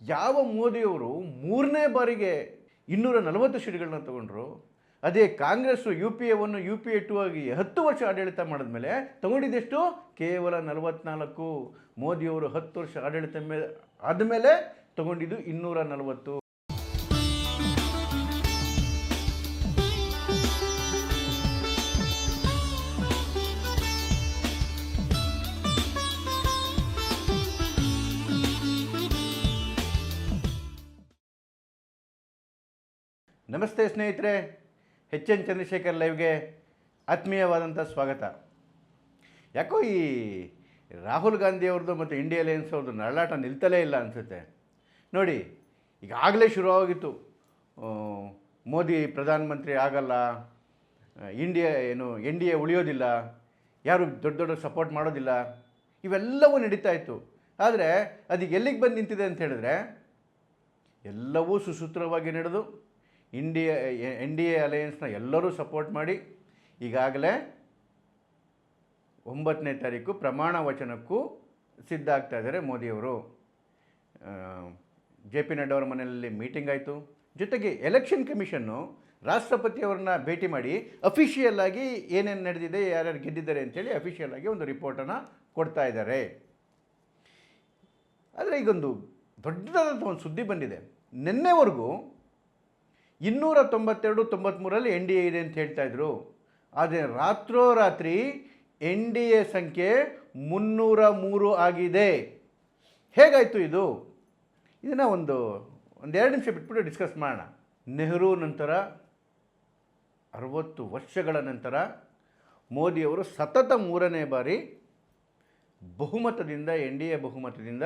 ಯಾವ ಮೋದಿಯವರು ಮೂರನೇ ಬಾರಿಗೆ ಇನ್ನೂರ ನಲವತ್ತು ಸೀಟ್ಗಳನ್ನ ತಗೊಂಡ್ರು, ಅದೇ ಕಾಂಗ್ರೆಸ್ಸು ಯು ಪಿ ಎವನ್ನು ಯು ಪಿ ಎ ಟು ಆಗಿ ಹತ್ತು ವರ್ಷ ಆಡಳಿತ ಮಾಡಿದ್ಮೇಲೆ ತಗೊಂಡಿದ್ದೆಷ್ಟು? ಕೇವಲ ನಲವತ್ನಾಲ್ಕು. ಮೋದಿಯವರು ಹತ್ತು ವರ್ಷ ಆಡಳಿತ ಮೇಲೆ ಆದಮೇಲೆ ತಗೊಂಡಿದ್ದು ಇನ್ನೂರ ನಲವತ್ತು. ನಮಸ್ತೆ ಸ್ನೇಹಿತರೆ ಎಚ್ ಎನ್ ಚಂದ್ರಶೇಖರ್ ಲೈವ್ಗೆ ಆತ್ಮೀಯವಾದಂಥ ಸ್ವಾಗತ. ಯಾಕೋ ಈ ರಾಹುಲ್ ಗಾಂಧಿ ಅವ್ರದ್ದು ಮತ್ತು ಇಂಡಿಯಾ ಅಲಯನ್ಸ್ ಅವ್ರದ್ದು ನರಳಾಟ ನಿಲ್ತಲೇ ಇಲ್ಲ ಅನಿಸುತ್ತೆ. ನೋಡಿ, ಈಗಾಗಲೇ ಶುರುವಾಗಿತ್ತು. ಮೋದಿ ಪ್ರಧಾನಮಂತ್ರಿ ಆಗಲ್ಲ, ಇಂಡಿಯಾ ಏನು, ಎನ್ ಡಿ ಎ ಉಳಿಯೋದಿಲ್ಲ, ಯಾರು ದೊಡ್ಡ ದೊಡ್ಡ ಸಪೋರ್ಟ್ ಮಾಡೋದಿಲ್ಲ, ಇವೆಲ್ಲವೂ ನಡೀತಾ ಇತ್ತು. ಆದರೆ ಅದಕ್ಕೆ ಎಲ್ಲಿಗೆ ಬಂದು ನಿಂತಿದೆ ಅಂತ ಹೇಳಿದ್ರೆ, ಎಲ್ಲವೂ ಸುಸೂತ್ರವಾಗಿ ನಡೆದು ಇಂಡಿಯಾ ಎನ್ ಡಿ ಎ ಅಲಯನ್ಸ್ನ ಎಲ್ಲರೂ ಸಪೋರ್ಟ್ ಮಾಡಿ, ಈಗಾಗಲೇ ಒಂಬತ್ತನೇ ತಾರೀಕು ಪ್ರಮಾಣ ವಚನಕ್ಕೂ ಸಿದ್ಧ ಆಗ್ತಾ ಇದ್ದಾರೆ ಮೋದಿಯವರು. ಜೆ ಪಿ ನಡ್ಡಾ ಅವರ ಮನೆಯಲ್ಲಿ ಮೀಟಿಂಗ್ ಆಯಿತು. ಜೊತೆಗೆ ಎಲೆಕ್ಷನ್ ಕಮಿಷನ್ನು ರಾಷ್ಟ್ರಪತಿಯವ್ರನ್ನ ಭೇಟಿ ಮಾಡಿ ಅಫಿಷಿಯಲ್ ಆಗಿ ಏನೇನು ನಡೆದಿದೆ, ಯಾರ್ಯಾರು ಗೆದ್ದಿದ್ದಾರೆ ಅಂತೇಳಿ ಅಫಿಷಿಯಲ್ ಆಗಿ ಒಂದು ರಿಪೋರ್ಟನ್ನು ಕೊಡ್ತಾ ಇದ್ದಾರೆ. ಆದರೆ ಈಗೊಂದು ದೊಡ್ಡದಾದಂಥ ಒಂದು ಸುದ್ದಿ ಬಂದಿದೆ. ನಿನ್ನೆವರೆಗೂ ಇನ್ನೂರ ತೊಂಬತ್ತೆರಡು ತೊಂಬತ್ತ್ಮೂರಲ್ಲಿ ಎನ್ ಡಿ ಎ ಇದೆ ಅಂತ ಹೇಳ್ತಾ ಇದ್ರು. ಆದರೆ ರಾತ್ರೋರಾತ್ರಿ ಎನ್ ಡಿ ಎ ಸಂಖ್ಯೆ ಮುನ್ನೂರ ಮೂರು ಆಗಿದೆ. ಹೇಗಾಯಿತು ಇದು? ಇದನ್ನು ಒಂದು ಒಂದು ಎರಡು ನಿಮಿಷ ಬಿಟ್ಬಿಟ್ಟು ಡಿಸ್ಕಸ್ ಮಾಡೋಣ. ನೆಹರು ನಂತರ, ಅರವತ್ತು ವರ್ಷಗಳ ನಂತರ ಮೋದಿಯವರು ಸತತ ಮೂರನೇ ಬಾರಿ ಬಹುಮತದಿಂದ ಎನ್ ಡಿ ಎ ಬಹುಮತದಿಂದ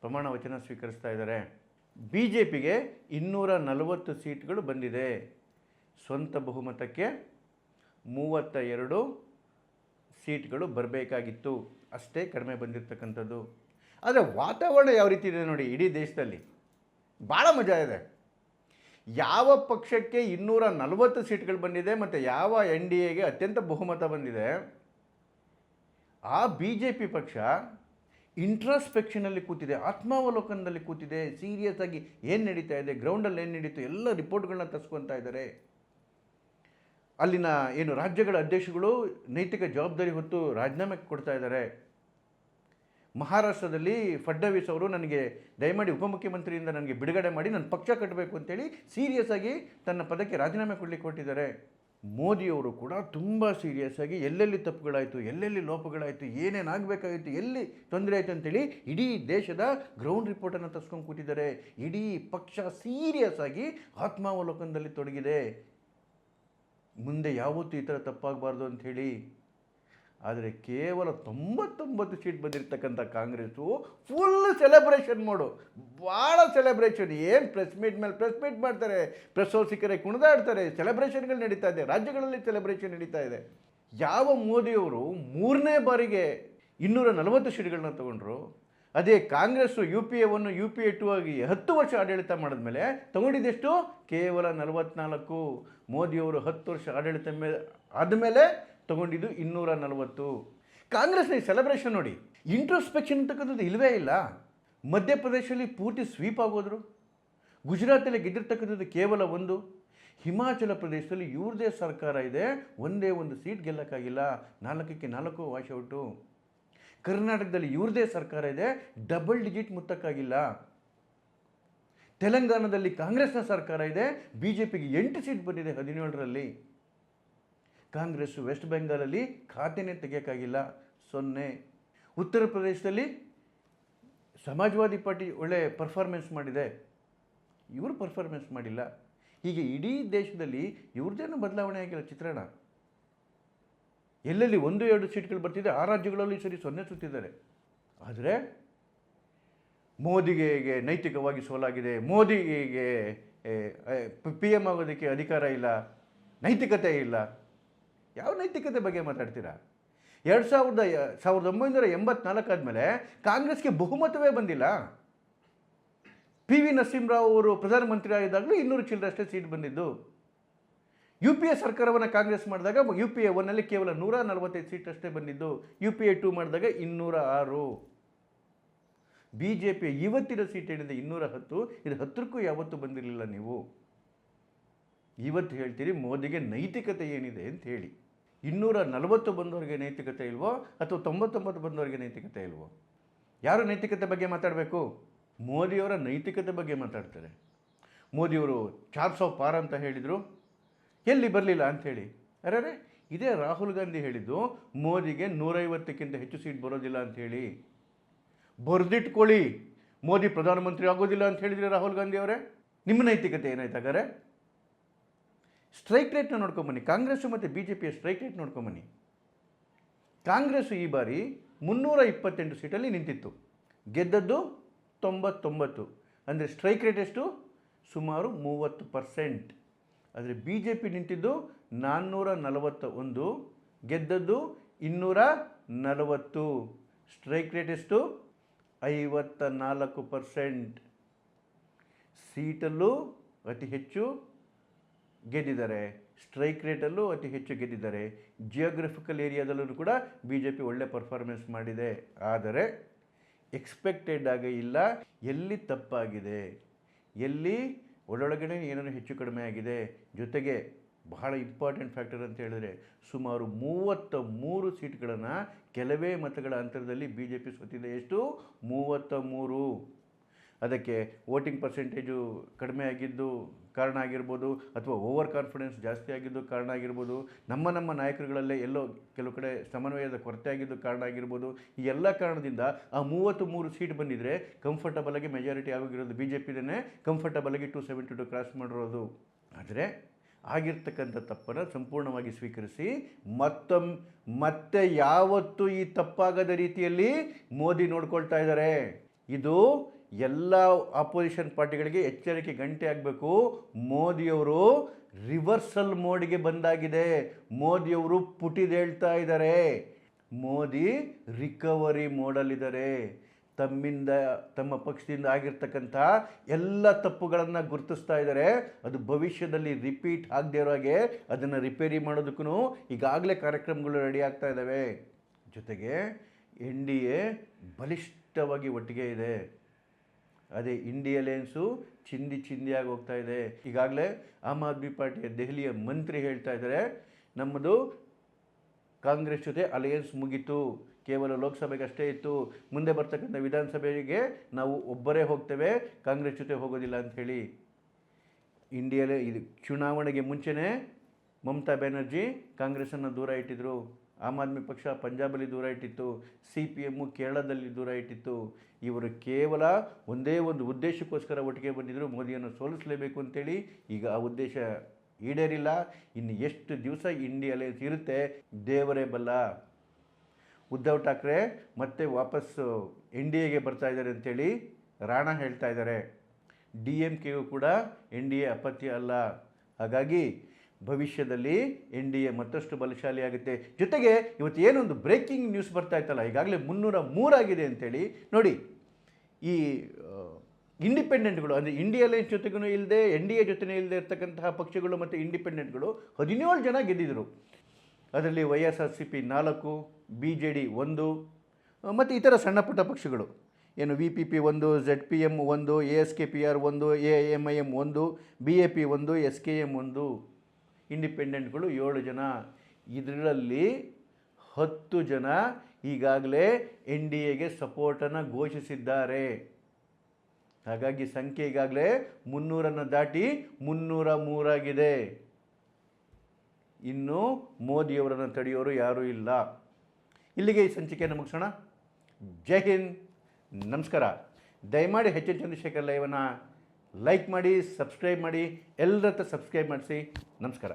ಪ್ರಮಾಣ ವಚನ ಸ್ವೀಕರಿಸ್ತಾ ಇದ್ದಾರೆ. ಬಿ ಜೆ ಪಿಗೆ ಇನ್ನೂರ ನಲವತ್ತು ಸೀಟ್ಗಳು ಬಂದಿದೆ. ಸ್ವಂತ ಬಹುಮತಕ್ಕೆ ಮೂವತ್ತ ಎರಡು ಸೀಟ್ಗಳು ಬರಬೇಕಾಗಿತ್ತು. ಅಷ್ಟೇ ಕಡಿಮೆ ಬಂದಿರತಕ್ಕಂಥದ್ದು. ಆದರೆ ವಾತಾವರಣ ಯಾವ ರೀತಿ ಇದೆ ನೋಡಿ, ಇಡೀ ದೇಶದಲ್ಲಿ ಭಾಳ ಮಜಾ ಇದೆ. ಯಾವ ಪಕ್ಷಕ್ಕೆ ಇನ್ನೂರ ನಲವತ್ತು ಸೀಟ್ಗಳು ಬಂದಿದೆ ಮತ್ತು ಯಾವ ಎನ್ ಡಿ ಎಗೆ ಅತ್ಯಂತ ಬಹುಮತ ಬಂದಿದೆ, ಆ ಬಿ ಜೆ ಪಿ ಪಕ್ಷ ಇಂಟ್ರಾಸ್ಪೆಕ್ಷನಲ್ಲಿ ಕೂತಿದೆ, ಆತ್ಮಾವಲೋಕನದಲ್ಲಿ ಕೂತಿದೆ ಸೀರಿಯಸ್ ಆಗಿ ಏನು ನಡೀತಾ ಇದೆ ಗ್ರೌಂಡಲ್ಲಿ ಏನು ನಡೀತು, ಎಲ್ಲ ರಿಪೋರ್ಟ್ಗಳನ್ನ ತರಿಸ್ಕೊತಾ ಇದ್ದಾರೆ. ಅಲ್ಲಿನ ಏನು ರಾಜ್ಯಗಳ ಅಧ್ಯಕ್ಷಗಳು ನೈತಿಕ ಜವಾಬ್ದಾರಿ ಹೊತ್ತು ರಾಜೀನಾಮೆ ಕೊಡ್ತಾ ಇದ್ದಾರೆ. ಮಹಾರಾಷ್ಟ್ರದಲ್ಲಿ ಫಡ್ನವೀಸ್ ಅವರು ನನಗೆ ದಯಮಾಡಿ ಉಪಮುಖ್ಯಮಂತ್ರಿಯಿಂದ ನನಗೆ ಬಿಡುಗಡೆ ಮಾಡಿ, ನನ್ನ ಪಕ್ಷ ಕಟ್ಟಬೇಕು ಅಂತೇಳಿ ಸೀರಿಯಸ್ ಆಗಿ ತನ್ನ ಪದಕ್ಕೆ ರಾಜೀನಾಮೆ ಕೊಡಲಿಕ್ಕೆ ಕೊಟ್ಟಿದ್ದಾರೆ ಮೋದಿಯವರು ಕೂಡ ತುಂಬ ಸೀರಿಯಸ್ ಆಗಿ ಎಲ್ಲೆಲ್ಲಿ ತಪ್ಪುಗಳಾಯಿತು, ಎಲ್ಲೆಲ್ಲಿ ಲೋಪಗಳಾಯಿತು, ಏನೇನು ಆಗಬೇಕಾಗಿತ್ತು, ಎಲ್ಲಿ ತೊಂದರೆ ಆಯಿತು ಅಂತೇಳಿ ಇಡೀ ದೇಶದ ಗ್ರೌಂಡ್ ರಿಪೋರ್ಟನ್ನು ತರಿಸ್ಕೊಂಡು ಕೂತಿದ್ದಾರೆ. ಇಡೀ ಪಕ್ಷ ಸೀರಿಯಸ್ ಆಗಿ ಆತ್ಮಾವಲೋಕನದಲ್ಲಿ ತೊಡಗಿದೆ. ಮುಂದೆ ಯಾವತ್ತೂ ಈ ಥರ ತಪ್ಪಾಗಬಾರ್ದು ಅಂಥೇಳಿ ಆದರೆ ಕೇವಲ ತೊಂಬತ್ತೊಂಬತ್ತು ಸೀಟ್ ಬಂದಿರತಕ್ಕಂಥ ಕಾಂಗ್ರೆಸ್ಸು ಫುಲ್ ಸೆಲೆಬ್ರೇಷನ್ ಮಾಡು. ಭಾಳ ಸೆಲೆಬ್ರೇಷನ್ ಏನು ಪ್ರೆಸ್ ಮೀಟ್ ಮೇಲೆ ಪ್ರೆಸ್ ಮೀಟ್ ಮಾಡ್ತಾರೆ ಪ್ರೆಸ್ ಸಿಕ್ಕರೆ ಕುಣಿದಾಡ್ತಾರೆ ಸೆಲೆಬ್ರೇಷನ್ಗಳು ನಡೀತಾ ಇದೆ, ರಾಜ್ಯಗಳಲ್ಲಿ ಸೆಲೆಬ್ರೇಷನ್ ನಡೀತಾ ಇದೆ. ಯಾವ ಮೋದಿಯವರು ಮೂರನೇ ಬಾರಿಗೆ ಇನ್ನೂರ ನಲವತ್ತು ಸೀಟ್ಗಳನ್ನ ತಗೊಂಡ್ರು, ಅದೇ ಕಾಂಗ್ರೆಸ್ಸು ಯು ಪಿ ಎವನ್ನು ಯು ಪಿ ಎ ಟು ಆಗಿ ಹತ್ತು ವರ್ಷ ಆಡಳಿತ ಮಾಡಿದ್ಮೇಲೆ ತಗೊಂಡಿದ್ದೆಷ್ಟು? ಕೇವಲ ನಲವತ್ನಾಲ್ಕು. ಮೋದಿಯವರು ಹತ್ತು ವರ್ಷ ಆಡಳಿತ ಮೇಲೆ ಆದಮೇಲೆ ತಗೊಂಡಿದ್ದು ಇನ್ನೂರ ನಲವತ್ತು. ಕಾಂಗ್ರೆಸ್ನ ಸೆಲೆಬ್ರೇಷನ್ ನೋಡಿ ಇಂಟ್ರೋಸ್ಪೆಕ್ಷನ್ ಅಂತಕ್ಕಂಥದ್ದು ಇಲ್ಲವೇ ಇಲ್ಲ. ಮಧ್ಯಪ್ರದೇಶದಲ್ಲಿ ಪೂರ್ತಿ ಸ್ವೀಪ್ ಆಗೋದ್ರು. ಗುಜರಾತಲ್ಲಿ ಗೆದ್ದಿರ್ತಕ್ಕಂಥದ್ದು ಕೇವಲ ಒಂದು. ಹಿಮಾಚಲ ಪ್ರದೇಶದಲ್ಲಿ ಇವ್ರದೇ ಸರ್ಕಾರ ಇದೆ, ಒಂದೇ ಒಂದು ಸೀಟ್ ಗೆಲ್ಲಕ್ಕಾಗಿಲ್ಲ. ನಾಲ್ಕಕ್ಕೆ ನಾಲ್ಕು ವಾಶೌಟು ಕರ್ನಾಟಕದಲ್ಲಿ ಇವ್ರದೇ ಸರ್ಕಾರ ಇದೆ ಡಬಲ್ ಡಿಜಿಟ್ ಮುತ್ತಕ್ಕಾಗಿಲ್ಲ. ತೆಲಂಗಾಣದಲ್ಲಿ ಕಾಂಗ್ರೆಸ್ನ ಸರ್ಕಾರ ಇದೆ ಬಿ ಜೆ ಪಿಗೆ ಎಂಟು ಸೀಟ್ ಬಂದಿದೆ ಹದಿನೇಳರಲ್ಲಿ. ಕಾಂಗ್ರೆಸ್ ವೆಸ್ಟ್ ಬೆಂಗಾಲಲ್ಲಿ ಖಾತೆನೇ ತೆಗೆಯೋಕ್ಕಾಗಿಲ್ಲ. ಸೊನ್ನೆ. ಉತ್ತರ ಪ್ರದೇಶದಲ್ಲಿ ಸಮಾಜವಾದಿ ಪಾರ್ಟಿ ಒಳ್ಳೆ ಪರ್ಫಾರ್ಮೆನ್ಸ್ ಮಾಡಿದೆ. ಇವರು ಪರ್ಫಾರ್ಮೆನ್ಸ್ ಮಾಡಿಲ್ಲ. ಹೀಗೆ ಇಡೀ ದೇಶದಲ್ಲಿ ಇವ್ರದ್ದೇನು ಬದಲಾವಣೆ ಆಗಿಲ್ಲ ಚಿತ್ರಣ. ಎಲ್ಲೆಲ್ಲಿ ಒಂದು, ಎರಡು ಸೀಟ್ಗಳು ಬರ್ತಿದೆ, ಆ ರಾಜ್ಯಗಳಲ್ಲಿ ಸರಿ ಸೊನ್ನೆ ಸುತ್ತಿದ್ದಾರೆ. ಆದರೆ ಮೋದಿಗೆ ನೈತಿಕವಾಗಿ ಸೋಲಾಗಿದೆ. ಮೋದಿಗೆ ಪಿ ಎಂ ಆಗೋದಕ್ಕೆ ಅಧಿಕಾರ ಇಲ್ಲ. ನೈತಿಕತೆ ಇಲ್ಲ. ಯಾವ ನೈತಿಕತೆ ಬಗ್ಗೆ ಮಾತಾಡ್ತೀರಾ? ಎರಡು ಸಾವಿರದ ಸಾವಿರದ ಒಂಬೈನೂರ ಎಂಬತ್ನಾಲ್ಕು ಆದಮೇಲೆ ಕಾಂಗ್ರೆಸ್ಗೆ ಬಹುಮತವೇ ಬಂದಿಲ್ಲ. ಪಿ ವಿ ನರಸಿಂಹರಾವ್ ಅವರು ಪ್ರಧಾನಮಂತ್ರಿ ಆಗಿದ್ದಾಗಲೂ ಇನ್ನೂರು ಚಿಲ್ಲರಷ್ಟೇ ಸೀಟ್ ಬಂದಿದ್ದು. ಯು ಪಿ ಎ ಸರ್ಕಾರವನ್ನು ಕಾಂಗ್ರೆಸ್ ಮಾಡಿದಾಗ ಯು ಪಿ ಎ ಒನ್ನಲ್ಲಿ ಕೇವಲ ನೂರ ನಲವತ್ತೈದು ಸೀಟ್ ಅಷ್ಟೇ ಬಂದಿದ್ದು. ಯು ಪಿ ಎ ಟು ಮಾಡಿದಾಗ ಇನ್ನೂರ ಆರು. ಬಿ ಜೆ ಪಿ ಇವತ್ತಿನ ಸೀಟ್ ಏನಿದೆ ಇನ್ನೂರ ಹತ್ತು. ಇದು ಹತ್ತಕ್ಕೂ ಯಾವತ್ತೂ ಬಂದಿರಲಿಲ್ಲ ನೀವು. ಇವತ್ತು ಹೇಳ್ತೀರಿ ಮೋದಿಗೆ ನೈತಿಕತೆ ಏನಿದೆ ಅಂತ ಹೇಳಿ. ಇನ್ನೂರ ನಲವತ್ತು ಬಂದವರಿಗೆ ನೈತಿಕತೆ ಇಲ್ವೋ ಅಥವಾ ತೊಂಬತ್ತೊಂಬತ್ತು ಬಂದವರಿಗೆ ನೈತಿಕತೆ ಇಲ್ವೋ? ಯಾರು ನೈತಿಕತೆ ಬಗ್ಗೆ ಮಾತಾಡಬೇಕು? ಮೋದಿಯವರ ನೈತಿಕತೆ ಬಗ್ಗೆ ಮಾತಾಡ್ತಾರೆ. ಮೋದಿಯವರು ಚಾರ್ ಸೌ ಪಾರ ಅಂತ ಹೇಳಿದರು. ಎಲ್ಲಿ ಬರಲಿಲ್ಲ ಅಂಥೇಳಿ ಅರೆ ಇದೇ ರಾಹುಲ್ ಗಾಂಧಿ ಹೇಳಿದ್ದು ಮೋದಿಗೆ ನೂರೈವತ್ತಕ್ಕಿಂತ ಹೆಚ್ಚು ಸೀಟ್ ಬರೋದಿಲ್ಲ ಅಂಥೇಳಿ ಬರೆದಿಟ್ಕೊಳ್ಳಿ. ಮೋದಿ ಪ್ರಧಾನಮಂತ್ರಿ ಆಗೋದಿಲ್ಲ ಅಂತ ಹೇಳಿದರೆ ರಾಹುಲ್ ಗಾಂಧಿ ಅವರೇ? ನಿಮ್ಮ ನೈತಿಕತೆ ಏನಾಯ್ತು ಸ್ಟ್ರೈಕ್ ರೇಟ್ನ ನೋಡ್ಕೊಂಬನ್ನಿ ಕಾಂಗ್ರೆಸ್ಸು ಮತ್ತು ಬಿ ಜೆ ಪಿಯ ಸ್ಟ್ರೈಕ್ ರೇಟ್ ನೋಡ್ಕೊಂಬನ್ನಿ ಕಾಂಗ್ರೆಸ್ಸು ಈ ಬಾರಿ ಮುನ್ನೂರ ಇಪ್ಪತ್ತೆಂಟು ಸೀಟಲ್ಲಿ ನಿಂತಿತ್ತು. ಗೆದ್ದದ್ದು ತೊಂಬತ್ತೊಂಬತ್ತು. ಅಂದರೆ ಸ್ಟ್ರೈಕ್ ರೇಟ್ ಎಷ್ಟು? ಸುಮಾರು ಮೂವತ್ತು ಪರ್ಸೆಂಟ್. ಆದರೆ ಬಿ ಜೆ ಪಿ ನಿಂತಿದ್ದು ನಾನ್ನೂರ ನಲವತ್ತ ಒಂದು ಗೆದ್ದದ್ದು ಇನ್ನೂರ ನಲವತ್ತು. ಸ್ಟ್ರೈಕ್ ರೇಟ್ ಎಷ್ಟು? ಐವತ್ತ ನಾಲ್ಕು ಪರ್ಸೆಂಟ್. ಸೀಟಲ್ಲೂ ಅತಿ ಹೆಚ್ಚು ಗೆದ್ದಿದ್ದಾರೆ. ಸ್ಟ್ರೈಕ್ ರೇಟಲ್ಲೂ ಅತಿ ಹೆಚ್ಚು ಗೆದ್ದಿದ್ದಾರೆ. ಜಿಯೋಗ್ರಫಿಕಲ್ ಏರಿಯಾದಲ್ಲೂ ಕೂಡ ಬಿ ಜೆ ಪಿ ಒಳ್ಳೆ ಪರ್ಫಾರ್ಮೆನ್ಸ್ ಮಾಡಿದೆ. ಆದರೆ ಎಕ್ಸ್ಪೆಕ್ಟೆಡ್ ಆಗಿ ಇಲ್ಲ. ಎಲ್ಲಿ ತಪ್ಪಾಗಿದೆ? ಎಲ್ಲಿ ಒಳೊಳಗಡೆ ಏನೇನು ಹೆಚ್ಚು ಕಡಿಮೆ ಆಗಿದೆ? ಜೊತೆಗೆ ಬಹಳ ಇಂಪಾರ್ಟೆಂಟ್ ಫ್ಯಾಕ್ಟರ್ ಅಂತ ಹೇಳಿದ್ರೆ ಸುಮಾರು ಮೂವತ್ತ ಮೂರು ಸೀಟ್ಗಳನ್ನು ಕೆಲವೇ ಮತಗಳ ಅಂತರದಲ್ಲಿ ಬಿ ಜೆ ಪಿ ಸೋತಿದೆ. ಎಷ್ಟು? ಮೂವತ್ತ ಮೂರು ಅದಕ್ಕೆ ವೋಟಿಂಗ್ ಪರ್ಸೆಂಟೇಜು ಕಡಿಮೆ ಆಗಿದ್ದು ಕಾರಣ ಆಗಿರ್ಬೋದು ಅಥವಾ ಓವರ್ ಕಾನ್ಫಿಡೆನ್ಸ್ ಜಾಸ್ತಿ ಆಗಿದ್ದು ಕಾರಣ ಆಗಿರ್ಬೋದು, ನಮ್ಮ ನಮ್ಮ ನಾಯಕರುಗಳಲ್ಲೇ ಎಲ್ಲೋ ಕೆಲವು ಕಡೆ ಸಮನ್ವಯದ ಕೊರತೆ ಆಗಿದ್ದು ಕಾರಣ ಆಗಿರ್ಬೋದು, ಈ ಎಲ್ಲ ಕಾರಣದಿಂದ ಆ ಮೂವತ್ತು ಮೂರು ಸೀಟ್ ಬಂದಿದ್ದರೆ ಕಂಫರ್ಟಬಲ್ ಆಗಿ ಮೆಜಾರಿಟಿ ಆಗಿರೋದು ಬಿ ಜೆ ಕಂಫರ್ಟಬಲ್ ಆಗಿ ಟು ಸೆವೆಂಟಿ ಟು ಕ್ರಾಸ್ ಮಾಡಿರೋದು. ಆದರೆ ಆಗಿರ್ತಕ್ಕಂಥ ತಪ್ಪನ್ನು ಸಂಪೂರ್ಣವಾಗಿ ಸ್ವೀಕರಿಸಿ ಮತ್ತೊಮ್ಮೆ ಮತ್ತೆ ಯಾವತ್ತೂ ಈ ತಪ್ಪಾಗದ ರೀತಿಯಲ್ಲಿ ಮೋದಿ ನೋಡ್ಕೊಳ್ತಾ ಇದ್ದಾರೆ. ಇದು ಎಲ್ಲ ಆಪೋಸಿಷನ್ ಪಾರ್ಟಿಗಳಿಗೆ ಎಚ್ಚರಿಕೆ ಗಂಟೆ ಆಗಬೇಕು. ಮೋದಿಯವರು ರಿವರ್ಸಲ್ ಮೋಡಿಗೆ ಬಂದಾಗಿದೆ. ಮೋದಿಯವರು ಪುಟಿದೇಳ್ತಾ ಇದ್ದಾರೆ. ಮೋದಿ ರಿಕವರಿ ಮೋಡಲ್ಲಿದ್ದಾರೆ ತಮ್ಮಿಂದ, ತಮ್ಮ ಪಕ್ಷದಿಂದ ಆಗಿರ್ತಕ್ಕಂಥ ಎಲ್ಲ ತಪ್ಪುಗಳನ್ನು ಗುರುತಿಸ್ತಾ ಇದ್ದಾರೆ. ಅದು ಭವಿಷ್ಯದಲ್ಲಿ ರಿಪೀಟ್ ಆಗದೇ ಇರೋ ಹಾಗೆ ಅದನ್ನು ರಿಪೇರಿ ಮಾಡೋದಕ್ಕೂ ಈಗಾಗಲೇ ಕಾರ್ಯಕ್ರಮಗಳು ರೆಡಿ ಆಗ್ತಾ ಇದ್ದಾವೆ. ಜೊತೆಗೆ ಎನ್ ಡಿ ಎ ಬಲಿಷ್ಠವಾಗಿ ಒಟ್ಟಿಗೆ ಇದೆ. ಅದೇ ಇಂಡಿ ಅಲಯನ್ಸು ಚಿಂದಿ ಚಿಂದಿಯಾಗಿ ಹೋಗ್ತಾ ಇದೆ. ಈಗಾಗಲೇ ಆಮ್ ಆದ್ಮಿ ಪಾರ್ಟಿಯ ದೆಹಲಿಯ ಮಂತ್ರಿ ಹೇಳ್ತಾ ಇದ್ದಾರೆ, ನಮ್ಮದು ಕಾಂಗ್ರೆಸ್ ಜೊತೆ ಅಲಯನ್ಸ್ ಮುಗೀತು. ಕೇವಲ ಲೋಕಸಭೆಗೆ ಅಷ್ಟೇ ಇತ್ತು. ಮುಂದೆ ಬರ್ತಕ್ಕಂಥ ವಿಧಾನಸಭೆಗೆ ನಾವು ಒಬ್ಬರೇ ಹೋಗ್ತೇವೆ, ಕಾಂಗ್ರೆಸ್ ಜೊತೆ ಹೋಗೋದಿಲ್ಲ ಅಂತ ಹೇಳಿ. ಇಂಡಿಯಲ್ಲೇ ಇದು ಚುನಾವಣೆಗೆ ಮುಂಚೆನೇ ಮಮತಾ ಬ್ಯಾನರ್ಜಿ ಕಾಂಗ್ರೆಸ್ಸನ್ನು ದೂರ ಇಟ್ಟಿದ್ರು. ಆಮ್ ಆದ್ಮಿ ಪಕ್ಷ ಪಂಜಾಬಲ್ಲಿ ದೂರ ಇಟ್ಟಿತ್ತು, ಸಿ ಪಿ ಎಮ್ಮು ಕೇರಳದಲ್ಲಿ ದೂರ ಇಟ್ಟಿತ್ತು. ಇವರು ಕೇವಲ ಒಂದೇ ಒಂದು ಉದ್ದೇಶಕ್ಕೋಸ್ಕರ ಒಟ್ಟಿಗೆ ಬಂದಿದ್ದರು ಮೋದಿಯನ್ನು ಸೋಲಿಸಲೇಬೇಕು ಅಂತೇಳಿ ಈಗ ಆ ಉದ್ದೇಶ ಈಡೇರಿಲ್ಲ. ಇನ್ನು ಎಷ್ಟು ದಿವಸ ಇಂಡಿ ಅಲೆಯನ್ಸ್ ಇರುತ್ತೆ, ದೇವರೇ ಬಲ್ಲ. ಉದ್ಧವ್ ಠಾಕ್ರೆ ಮತ್ತೆ ವಾಪಸ್ಸು ಎನ್ ಡಿ ಎಗೆ ಬರ್ತಾ ಇದ್ದಾರೆ ಅಂತೇಳಿ ರಾಣಾ ಹೇಳ್ತಾ ಇದ್ದಾರೆ. ಡಿ ಎಂ ಕೆಗೂ ಕೂಡ ಎನ್ ಡಿ ಎ ಅಪತ್ಯ ಅಲ್ಲ. ಹಾಗಾಗಿ ಭವಿಷ್ಯದಲ್ಲಿ ಎನ್ ಡಿ ಎ ಮತ್ತಷ್ಟು ಬಲಶಾಲಿಯಾಗುತ್ತೆ. ಜೊತೆಗೆ ಇವತ್ತು ಏನೊಂದು ಬ್ರೇಕಿಂಗ್ ನ್ಯೂಸ್ ಬರ್ತಾ ಇತ್ತಲ್ಲ, ಈಗಾಗಲೇ ಮುನ್ನೂರ ಮೂರಾಗಿದೆ ಅಂತೇಳಿ. ನೋಡಿ, ಈ ಇಂಡಿಪೆಂಡೆಂಟ್ಗಳು ಅಂದರೆ ಇಂಡಿಯಾ ಅಲೈನ್ಸ್ ಜೊತೆಗೂ ಇಲ್ಲದೆ, ಎನ್ ಡಿ ಎ ಜೊತೆ ಇಲ್ಲದೆ ಇರ್ತಕ್ಕಂತಹ ಪಕ್ಷಗಳು ಮತ್ತು ಇಂಡಿಪೆಂಡೆಂಟ್ಗಳು ಹದಿನೇಳು ಜನ ಗೆದ್ದಿದ್ರು. ಅದರಲ್ಲಿ Y S R C P ನಾಲ್ಕು, ಬಿ ಜೆ ಡಿ ಒಂದು, ಮತ್ತು ಇತರ ಸಣ್ಣ ಪುಟ್ಟ ಪಕ್ಷಗಳು. ಏನು ವಿ ಪಿ ಪಿ ಒಂದು ಝೆಡ್ ಪಿ ಎಂ ಒಂದು, A S K P R ಒಂದು, ಎ ಎಂ ಐ ಎಂ ಒಂದು, ಬಿ ಎ ಪಿ ಒಂದು, ಎಸ್ ಕೆ ಎಂ ಒಂದು. ಇಂಡಿಪೆಂಡೆಂಟ್ಗಳು ಏಳು ಜನ. ಇದರಲ್ಲಿ ಹತ್ತು ಜನ ಈಗಾಗಲೇ ಎನ್ ಡಿ ಎಗೆ ಸಪೋರ್ಟನ್ನು ಘೋಷಿಸಿದ್ದಾರೆ. ಹಾಗಾಗಿ ಸಂಖ್ಯೆ ಈಗಾಗಲೇ ಮುನ್ನೂರನ್ನು ದಾಟಿ ಮುನ್ನೂರ ಮೂರಾಗಿದೆ. ಇನ್ನು ಮೋದಿಯವರನ್ನು ತಡೆಯೋರು ಯಾರೂ ಇಲ್ಲ. ಇಲ್ಲಿಗೆ ಈ ಸಂಚಿಕೆಯನ್ನು ಮುಗಿಸೋಣ. ಜೈ ಹಿಂದ್. ನಮಸ್ಕಾರ. ದಯಮಾಡಿ ಹೆಚ್ಚಿನ ಎನ್ ಚಂದ್ರಶೇಖರ್ ಲೈಕ್ ಮಾಡಿ ಸಬ್ಸ್ಕ್ರೈಬ್ ಮಾಡಿ ಎಲ್ಲರ ಹತ್ರ ಸಬ್ಸ್ಕ್ರೈಬ್ ಮಾಡಿಸಿ. ನಮಸ್ಕಾರ.